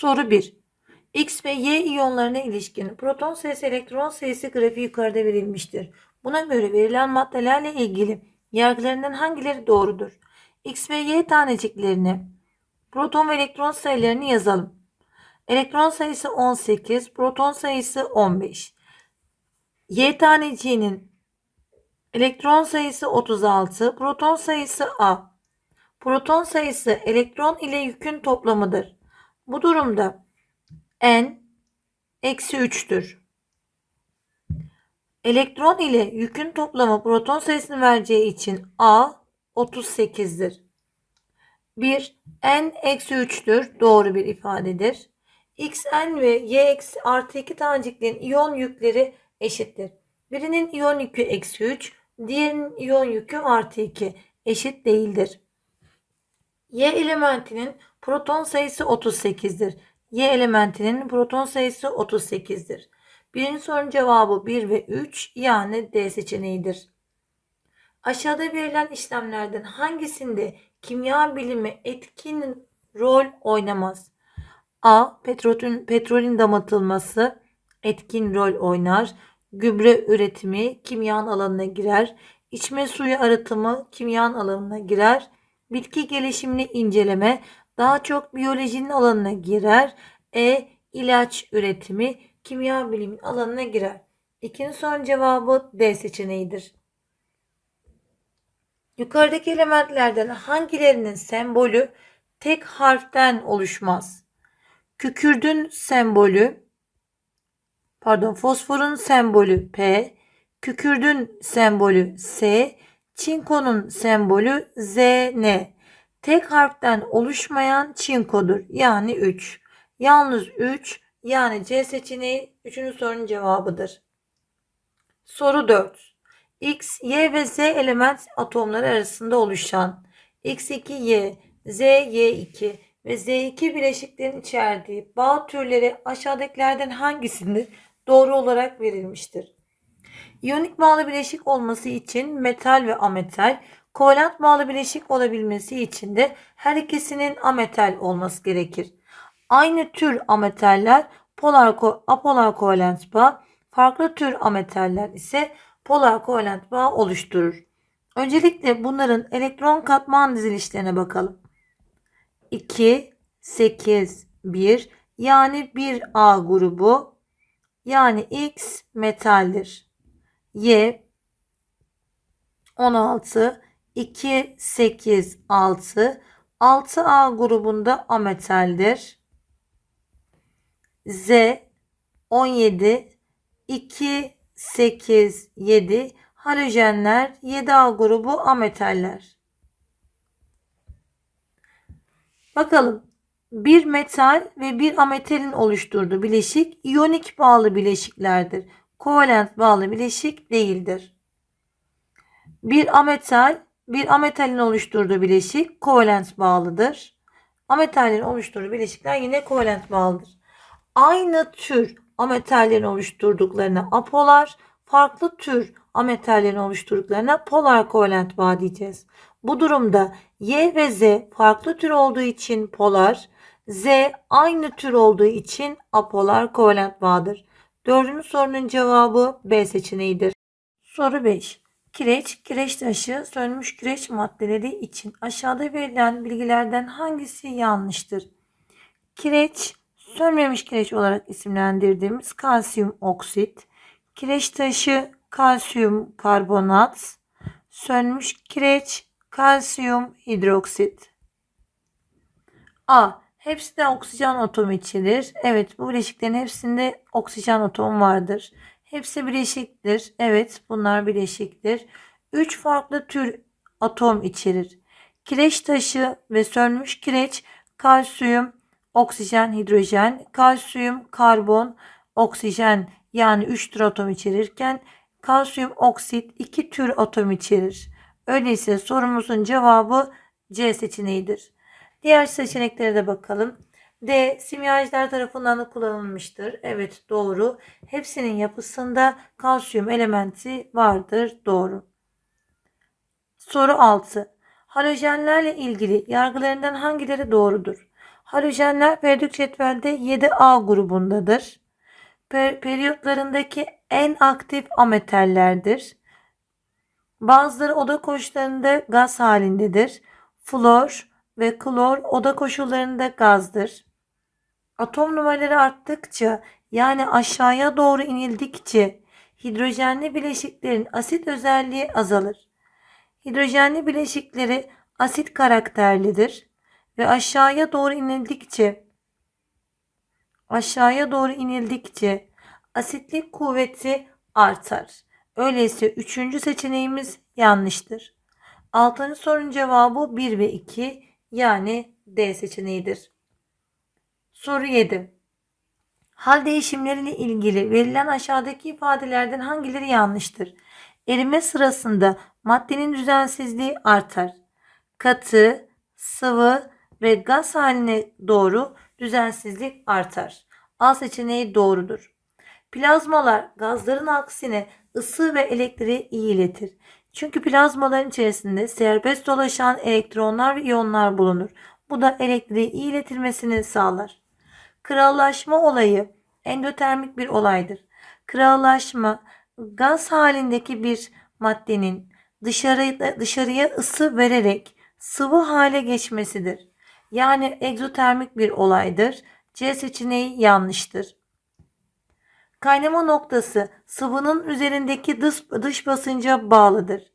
Soru 1. X ve Y iyonlarına ilişkin proton sayısı elektron sayısı grafiği yukarıda verilmiştir. Buna göre verilen maddelerle ilgili yargılarından hangileri doğrudur? X ve Y taneciklerini proton ve elektron sayılarını yazalım. Elektron sayısı 18, proton sayısı 15. Y taneciğinin elektron sayısı 36, proton sayısı A. Proton sayısı elektron ile yükün toplamıdır. Bu durumda n eksi 3'tür. Elektron ile yükün toplamı proton sayısını vereceği için A 38'dir. 1 n eksi 3'tür. Doğru bir ifadedir. X n ve y eksi artı 2 taneciklerin iyon yükleri eşittir. Birinin iyon yükü eksi 3, diğerinin iyon yükü artı 2 eşit değildir. Y elementinin proton sayısı 38'dir. Y elementinin proton sayısı 38'dir. Birinci sorunun cevabı 1 ve 3 yani D seçeneğidir. Aşağıda verilen işlemlerden hangisinde kimya bilimi etkin rol oynamaz? A. Petrolün, petrolün damıtılması etkin rol oynar. Gübre üretimi kimyanın alanına girer. İçme suyu arıtımı kimyanın alanına girer. Bitki gelişimini inceleme daha çok biyolojinin alanına girer. E. ilaç üretimi kimya bilimin alanına girer. İkinci sorunun cevabı D seçeneğidir. Yukarıdaki elementlerden hangilerinin sembolü tek harften oluşmaz? Kükürdün sembolü pardon fosforun sembolü P, kükürdün sembolü S, çinkonun sembolü ZN. Tek harften oluşmayan çinkodur. Yani 3. Yalnız 3 yani C seçeneği 3. sorunun cevabıdır. Soru 4. X, Y ve Z element atomları arasında oluşan X2Y, ZY2 ve Z2 bileşiklerin içerdiği bağ türleri aşağıdakilerden hangisinde doğru olarak verilmiştir? İyonik bağlı bileşik olması için metal ve ametal, kovalent bağlı bileşik olabilmesi için de her ikisinin ametal olması gerekir. Aynı tür ametaller polar apolar kovalent bağ, farklı tür ametaller ise polar kovalent bağ oluşturur. Öncelikle bunların elektron katman dizilişlerine bakalım. 2, 8, 1 yani 1A grubu yani X metaldir. Y 16, 2, 8, 6 6A grubunda ametaldir. Z 17, 2, 8, 7 halojenler 7A grubu ametaller. Bakalım bir metal ve bir ametalin oluşturduğu bileşik iyonik bağlı bileşiklerdir. Kovalent bağlı bileşik değildir. Bir ametal bir ametalin oluşturduğu bileşik kovalent bağlıdır. Ametallerin oluşturduğu bileşikler yine kovalent bağlıdır. Aynı tür ametallerin oluşturduklarına apolar, farklı tür ametallerin oluşturduklarına polar kovalent bağ diyeceğiz. Bu durumda Y ve Z farklı tür olduğu için polar, Z aynı tür olduğu için apolar kovalent bağdır. Dördüncü sorunun cevabı B seçeneğidir. Soru 5. Kireç, kireç taşı, sönmüş kireç maddeleri için aşağıda verilen bilgilerden hangisi yanlıştır? Kireç, sönmemiş kireç olarak isimlendirdiğimiz kalsiyum oksit, kireç taşı, kalsiyum karbonat, sönmüş kireç, kalsiyum hidroksit. A. Hepsi de oksijen atomu içerir. Evet bu bileşiklerin hepsinde oksijen atomu vardır. Hepsi bileşiktir. Evet bunlar bileşiktir. 3 farklı tür atom içerir. Kireç taşı ve sönmüş kireç kalsiyum, oksijen, hidrojen, kalsiyum, karbon, oksijen yani 3 tür atom içerirken kalsiyum oksit 2 tür atom içerir. Öyleyse sorumuzun cevabı C seçeneğidir. Diğer seçeneklere de bakalım. D. Simyacılar tarafından da kullanılmıştır. Evet doğru. Hepsinin yapısında kalsiyum elementi vardır. Doğru. Soru 6. Halojenlerle ilgili yargılarından hangileri doğrudur? Halojenler periyodik cetvelde 7A grubundadır. Per- periyotlarındaki en aktif ametallerdir. Bazıları oda koşullarında gaz halindedir. Flor ve klor oda koşullarında gazdır. Atom numaraları arttıkça yani aşağıya doğru inildikçe hidrojenli bileşiklerin asit özelliği azalır. Hidrojenli bileşikleri asit karakterlidir ve aşağıya doğru inildikçe aşağıya doğru inildikçe asitlik kuvveti artar. Öyleyse üçüncü seçeneğimiz yanlıştır. Altıncı sorunun cevabı 1 ve 2 yani D seçeneğidir. Soru 7. Hal değişimleriyle ilgili verilen aşağıdaki ifadelerden hangileri yanlıştır? Erime sırasında maddenin düzensizliği artar. Katı, sıvı ve gaz haline doğru düzensizlik artar. A seçeneği doğrudur. Plazmalar gazların aksine ısı ve elektriği iyi iletir. Çünkü plazmaların içerisinde serbest dolaşan elektronlar ve iyonlar bulunur. Bu da elektriği iyi iletilmesini sağlar. Krallaşma olayı endotermik bir olaydır. Krallaşma gaz halindeki bir maddenin dışarı, dışarıya ısı vererek sıvı hale geçmesidir. Yani egzotermik bir olaydır. C seçeneği yanlıştır. Kaynama noktası sıvının üzerindeki dış, dış basınca bağlıdır.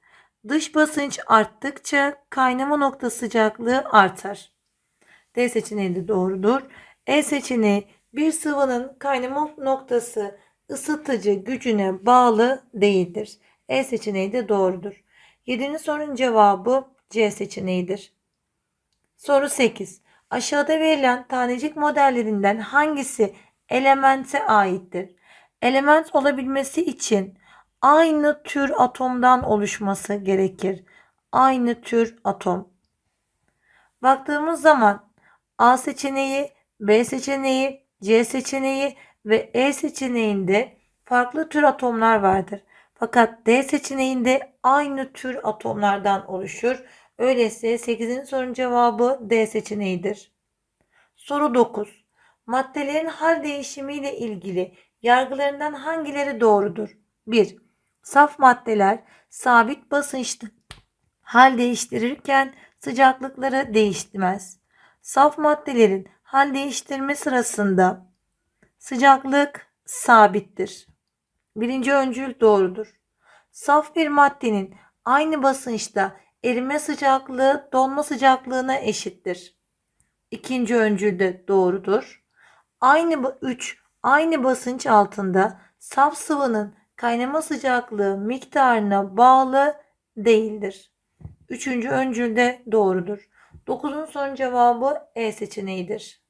Dış basınç arttıkça kaynama noktası sıcaklığı artar. D seçeneği de doğrudur. E seçeneği bir sıvının kaynama noktası ısıtıcı gücüne bağlı değildir. E seçeneği de doğrudur. 7. sorunun cevabı C seçeneğidir. Soru 8. Aşağıda verilen tanecik modellerinden hangisi elemente aittir? Element olabilmesi için aynı tür atomdan oluşması gerekir. Aynı tür atom. Baktığımız zaman A seçeneği, B seçeneği, C seçeneği ve E seçeneğinde farklı tür atomlar vardır. Fakat D seçeneğinde aynı tür atomlardan oluşur. Öyleyse 8. sorunun cevabı D seçeneğidir. Soru 9. Maddelerin hal değişimiyle ilgili yargılarından hangileri doğrudur? 1. Saf maddeler sabit basınçta hal değiştirirken sıcaklıkları değiştirmez. Saf maddelerin hal değiştirme sırasında sıcaklık sabittir. Birinci öncül doğrudur. Saf bir maddenin aynı basınçta erime sıcaklığı donma sıcaklığına eşittir. İkinci öncül de doğrudur. Aynı 3 aynı basınç altında saf sıvının kaynama sıcaklığı miktarına bağlı değildir. Üçüncü öncül de doğrudur. Dokuzun son cevabı E seçeneğidir.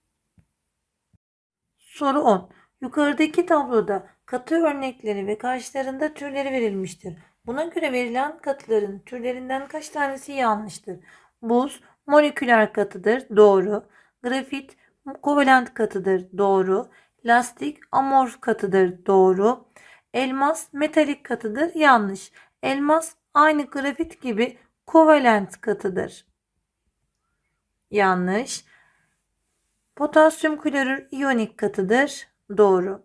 Soru 10. Yukarıdaki tabloda katı örnekleri ve karşılarında türleri verilmiştir. Buna göre verilen katıların türlerinden kaç tanesi yanlıştır? Buz moleküler katıdır. Doğru. Grafit kovalent katıdır. Doğru. Lastik amorf katıdır. Doğru. Elmas metalik katıdır. Yanlış. Elmas aynı grafit gibi kovalent katıdır. Yanlış. Potasyum klorür iyonik katıdır. Doğru.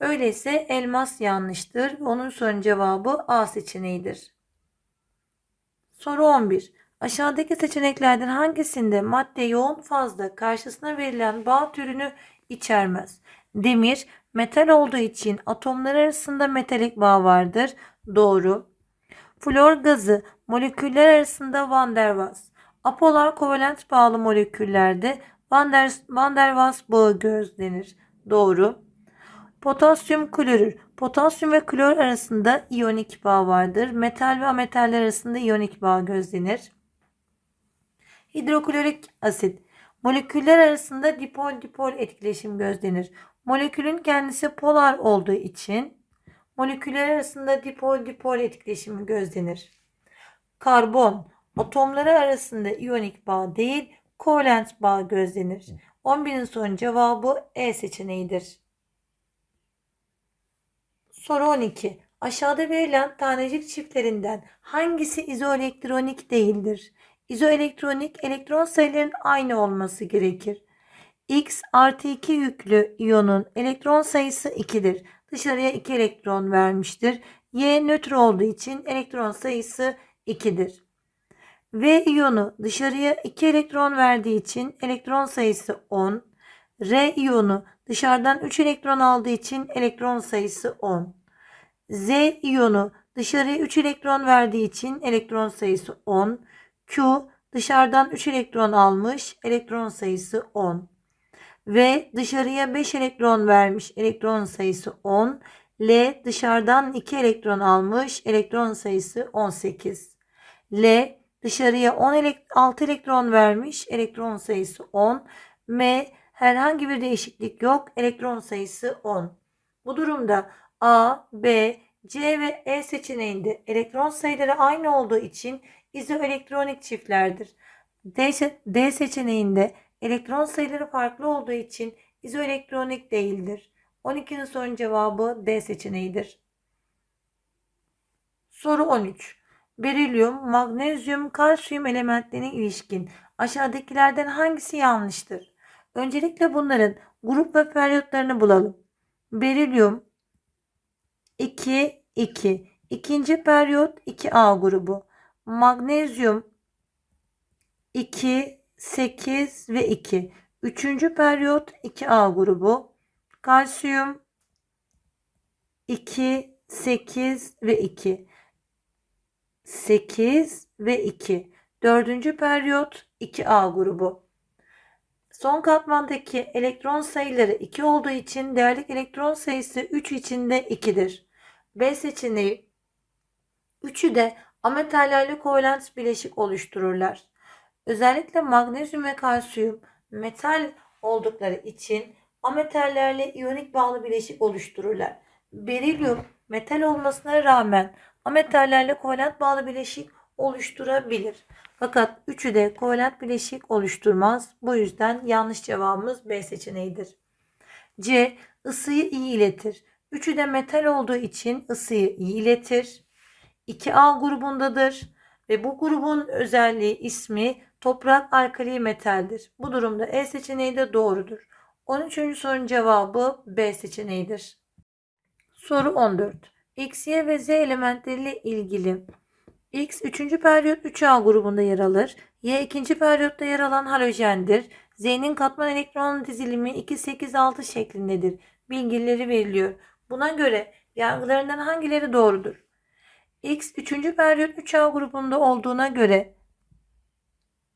Öyleyse elmas yanlıştır. Onun sorunun cevabı A seçeneğidir. Soru 11. Aşağıdaki seçeneklerden hangisinde madde yoğun fazla karşısına verilen bağ türünü içermez? Demir metal olduğu için atomlar arasında metalik bağ vardır. Doğru. Flor gazı moleküller arasında van der Waals. Apolar kovalent bağlı moleküllerde van der, van der Waals bağı gözlenir. Doğru. Potasyum klorür. Potasyum ve klor arasında iyonik bağ vardır. Metal ve ametaller arasında iyonik bağ gözlenir. Hidroklorik asit. Moleküller arasında dipol-dipol etkileşim gözlenir. Molekülün kendisi polar olduğu için moleküller arasında dipol-dipol etkileşimi gözlenir. Karbon. Atomları arasında iyonik bağ değil, kovalent bağ gözlenir. 11'in son cevabı E seçeneğidir. Soru 12. Aşağıda verilen tanecik çiftlerinden hangisi izoelektronik değildir? İzoelektronik elektron sayılarının aynı olması gerekir. X artı 2 yüklü iyonun elektron sayısı 2'dir. Dışarıya 2 elektron vermiştir. Y nötr olduğu için elektron sayısı 2'dir. V iyonu dışarıya 2 elektron verdiği için elektron sayısı 10. R iyonu dışarıdan 3 elektron aldığı için elektron sayısı 10. Z iyonu dışarıya 3 elektron verdiği için elektron sayısı 10. Q dışarıdan 3 elektron almış, elektron sayısı 10. V dışarıya 5 elektron vermiş, elektron sayısı 10. L dışarıdan 2 elektron almış, elektron sayısı 18. L dışarıya 10 elek 6 elektron vermiş, elektron sayısı 10. M herhangi bir değişiklik yok, elektron sayısı 10. Bu durumda A, B, C ve E seçeneğinde elektron sayıları aynı olduğu için izoelektronik çiftlerdir. D, D seçeneğinde elektron sayıları farklı olduğu için izoelektronik değildir. 12'nin son cevabı D seçeneğidir. Soru 13. Berilyum, magnezyum, kalsiyum elementlerine ilişkin aşağıdakilerden hangisi yanlıştır? Öncelikle bunların grup ve periyotlarını bulalım. Berilyum 2 2. İkinci periyot 2A grubu. Magnezyum 2 8 ve 2. Üçüncü periyot 2A grubu. Kalsiyum 2 8 ve 2. 8 ve 2. Dördüncü periyot 2A grubu. Son katmandaki elektron sayıları 2 olduğu için değerlik elektron sayısı 3 içinde 2'dir. B seçeneği üçü de ametallerle kovalent bileşik oluştururlar. Özellikle magnezyum ve kalsiyum metal oldukları için ametallerle iyonik bağlı bileşik oluştururlar. Berilyum metal olmasına rağmen ametallerle kovalent bağlı bileşik oluşturabilir. Fakat üçü de kovalent bileşik oluşturmaz. Bu yüzden yanlış cevabımız B seçeneğidir. C. ısıyı iyi iletir. Üçü de metal olduğu için ısıyı iyi iletir. 2A grubundadır ve bu grubun özelliği ismi toprak alkali metaldir. Bu durumda E seçeneği de doğrudur. 13. sorunun cevabı B seçeneğidir. Soru 14. X, Y ve Z elementleriyle ilgili X 3. periyot 3A grubunda yer alır. Y 2. periyotta yer alan halojendir. Z'nin katman elektron dizilimi 2, 8, 6 şeklindedir. Bilgileri veriliyor. Buna göre yargılarından hangileri doğrudur? X 3. periyot 3A grubunda olduğuna göre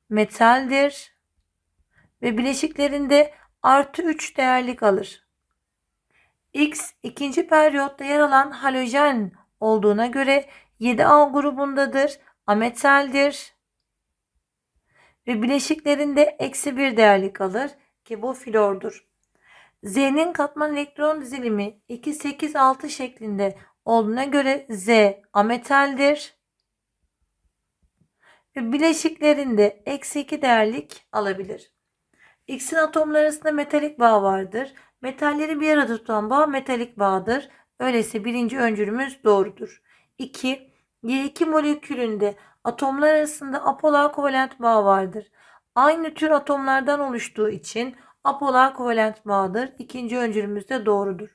metaldir ve bileşiklerinde artı 3 değerlik alır. X ikinci periyotta yer alan halojen olduğuna göre 7A grubundadır, ametaldir ve bileşiklerinde eksi 1 değerlik alır ki bu flordur. Z'nin katman elektron dizilimi 2, 8, 6 şeklinde olduğuna göre Z ametaldir ve bileşiklerinde eksi 2 değerlik alabilir. X'in atomlar arasında metalik bağ vardır. Metalleri bir arada tutan bağ metalik bağdır. Öyleyse birinci öncülümüz doğrudur. 2. Y2 molekülünde atomlar arasında apolar kovalent bağ vardır. Aynı tür atomlardan oluştuğu için apolar kovalent bağdır. İkinci öncülümüz de doğrudur.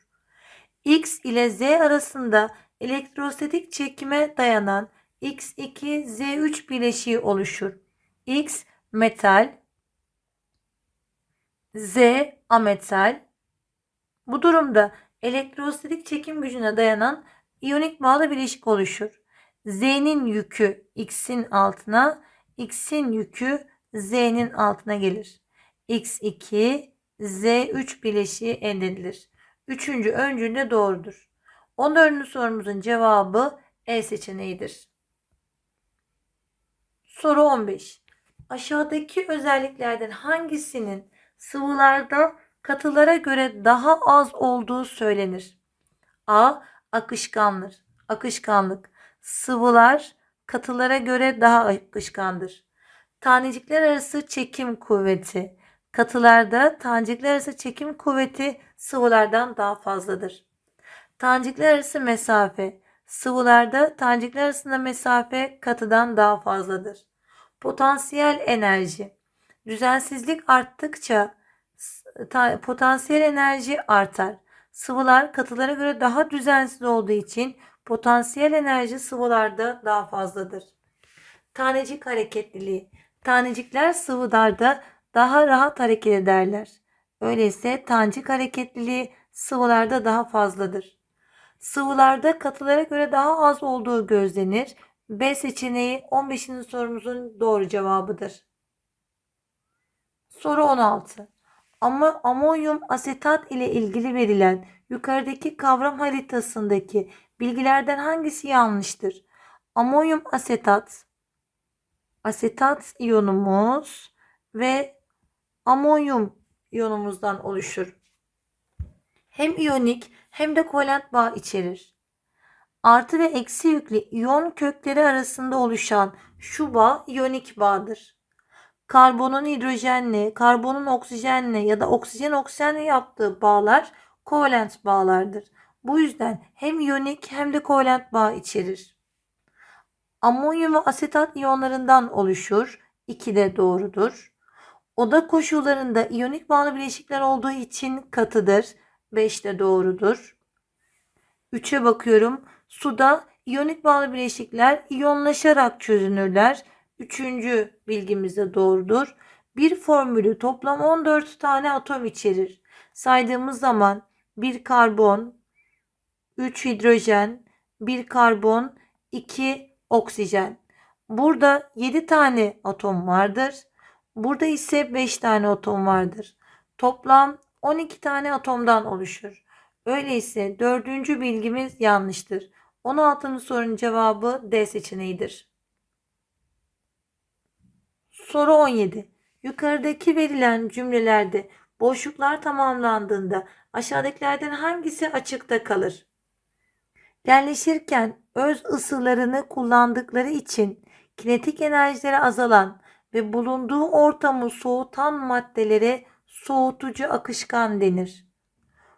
X ile Z arasında elektrostatik çekime dayanan X2 Z3 bileşiği oluşur. X metal, Z ametal. Bu durumda elektrostatik çekim gücüne dayanan iyonik bağlı bileşik oluşur. Z'nin yükü X'in altına, X'in yükü Z'nin altına gelir. X2 Z3 bileşiği elde edilir. Üçüncü öncülde doğrudur. 14. sorumuzun cevabı E seçeneğidir. Soru 15. Aşağıdaki özelliklerden hangisinin sıvılarda katılara göre daha az olduğu söylenir? A. Akışkandır. Akışkanlık. Sıvılar katılara göre daha akışkandır. Tanecikler arası çekim kuvveti. Katılarda tanecikler arası çekim kuvveti sıvılardan daha fazladır. Tanecikler arası mesafe. Sıvılarda tanecikler arasında mesafe katıdan daha fazladır. Potansiyel enerji. Düzensizlik arttıkça potansiyel enerji artar. Sıvılar katılara göre daha düzensiz olduğu için potansiyel enerji sıvılarda daha fazladır. Tanecik hareketliliği. Tanecikler sıvılarda daha rahat hareket ederler. Öyleyse tanecik hareketliliği sıvılarda daha fazladır. Sıvılarda katılara göre daha az olduğu gözlenir. B seçeneği 15. sorumuzun doğru cevabıdır. Soru 16. Ama amonyum asetat ile ilgili verilen yukarıdaki kavram haritasındaki bilgilerden hangisi yanlıştır? Amonyum asetat, asetat iyonumuz ve amonyum iyonumuzdan oluşur. Hem iyonik hem de kovalent bağ içerir. Artı ve eksi yüklü iyon kökleri arasında oluşan şu bağ iyonik bağdır. Karbonun hidrojenle, karbonun oksijenle ya da oksijen oksijenle yaptığı bağlar kovalent bağlardır. Bu yüzden hem iyonik hem de kovalent bağ içerir. Amonyum ve asetat iyonlarından oluşur. İki de doğrudur. Oda koşullarında iyonik bağlı bileşikler olduğu için katıdır. 5 de doğrudur. 3'e bakıyorum. Suda iyonik bağlı bileşikler iyonlaşarak çözünürler. Üçüncü bilgimiz de doğrudur. Bir formülü toplam 14 tane atom içerir. Saydığımız zaman bir karbon, 3 hidrojen, bir karbon, 2 oksijen. Burada 7 tane atom vardır. Burada ise 5 tane atom vardır. Toplam 12 tane atomdan oluşur. Öyleyse dördüncü bilgimiz yanlıştır. 16. sorunun cevabı D seçeneğidir. Soru 17. Yukarıdaki verilen cümlelerde boşluklar tamamlandığında aşağıdakilerden hangisi açıkta kalır? Yerleşirken öz ısılarını kullandıkları için kinetik enerjileri azalan ve bulunduğu ortamı soğutan maddelere soğutucu akışkan denir.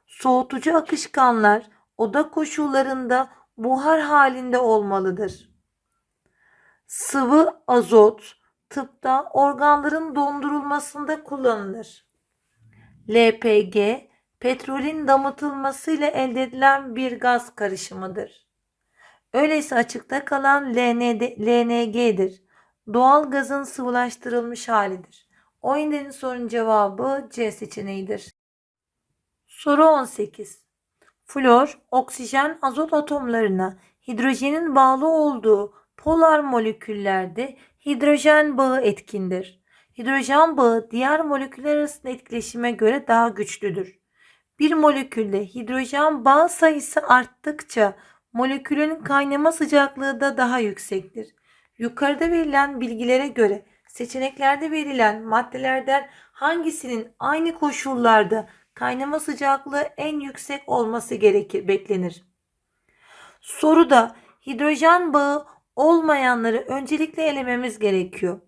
Soğutucu akışkanlar oda koşullarında buhar halinde olmalıdır. Sıvı azot tıpta organların dondurulmasında kullanılır. LPG petrolün damıtılmasıyla elde edilen bir gaz karışımıdır. Öyleyse açıkta kalan LND, LNG'dir. Doğal gazın sıvılaştırılmış halidir. 17. sorunun cevabı C seçeneğidir. Soru 18. Flor, oksijen, azot atomlarına hidrojenin bağlı olduğu polar moleküllerde hidrojen bağı etkindir. Hidrojen bağı diğer moleküller arasında etkileşime göre daha güçlüdür. Bir molekülde hidrojen bağ sayısı arttıkça molekülün kaynama sıcaklığı da daha yüksektir. Yukarıda verilen bilgilere göre seçeneklerde verilen maddelerden hangisinin aynı koşullarda kaynama sıcaklığı en yüksek olması gerekir beklenir. Soruda hidrojen bağı olmayanları öncelikle elememiz gerekiyor.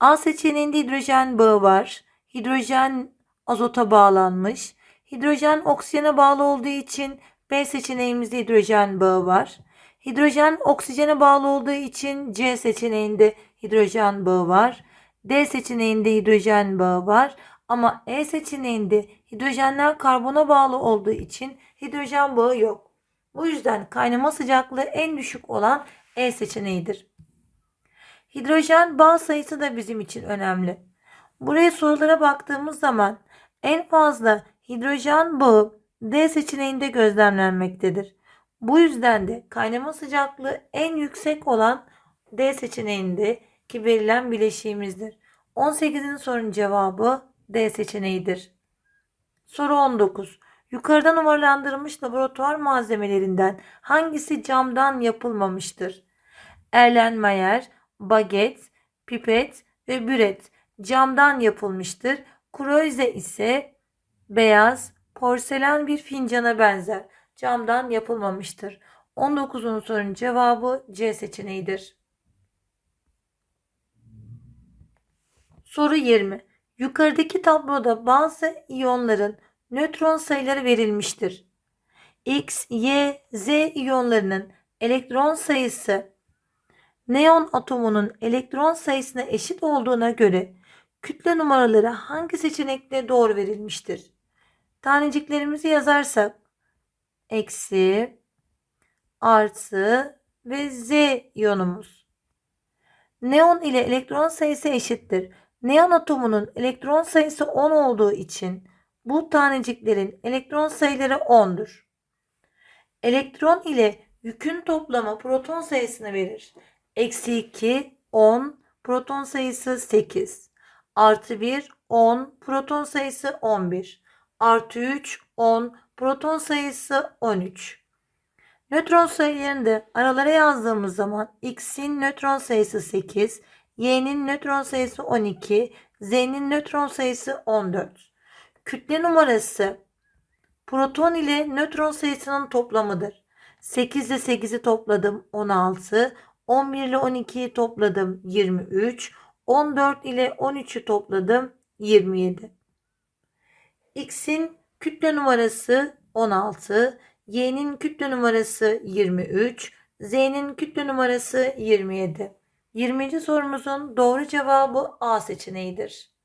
A seçeneğinde hidrojen bağı var. Hidrojen azota bağlanmış. Hidrojen oksijene bağlı olduğu için B seçeneğimizde hidrojen bağı var. Hidrojen oksijene bağlı olduğu için C seçeneğinde hidrojen bağı var. D seçeneğinde hidrojen bağı var. Ama E seçeneğinde hidrojenler karbona bağlı olduğu için hidrojen bağı yok. Bu yüzden kaynama sıcaklığı en düşük olan E seçeneğidir. Hidrojen bağ sayısı da bizim için önemli. Buraya sorulara baktığımız zaman en fazla hidrojen bağı D seçeneğinde gözlemlenmektedir. Bu yüzden de kaynama sıcaklığı en yüksek olan D seçeneğinde ki verilen bileşiğimizdir. 18. sorunun cevabı D seçeneğidir. Soru 19. Yukarıda numaralandırılmış laboratuvar malzemelerinden hangisi camdan yapılmamıştır? Erlenmeyer, baget, pipet ve büret camdan yapılmıştır. Kroize ise beyaz, porselen bir fincana benzer. Camdan yapılmamıştır. 19. sorunun cevabı C seçeneğidir. Soru 20. Yukarıdaki tabloda bazı iyonların nötron sayıları verilmiştir. X, Y, Z iyonlarının elektron sayısı neon atomunun elektron sayısına eşit olduğuna göre Kütle numaraları hangi seçenekte doğru verilmiştir? Taneciklerimizi yazarsak eksi, artı ve z iyonumuz. Neon ile elektron sayısı eşittir. Neon atomunun elektron sayısı 10 olduğu için bu taneciklerin elektron sayıları 10'dur. Elektron ile yükün toplamı proton sayısını verir. Eksi 2, 10, proton sayısı 8. Artı 1, 10, proton sayısı 11. Artı 3, 10, proton sayısı 13. Nötron sayılarını da aralara yazdığımız zaman X'in nötron sayısı 8, Y'nin nötron sayısı 12, Z'nin nötron sayısı 14. Kütle numarası proton ile nötron sayısının toplamıdır. 8 ile 8'i topladım 16, 11 ile 12'yi topladım 23, 14 ile 13'ü topladım 27. X'in kütle numarası 16, Y'nin kütle numarası 23, Z'nin kütle numarası 27. 20. sorumuzun doğru cevabı A seçeneğidir.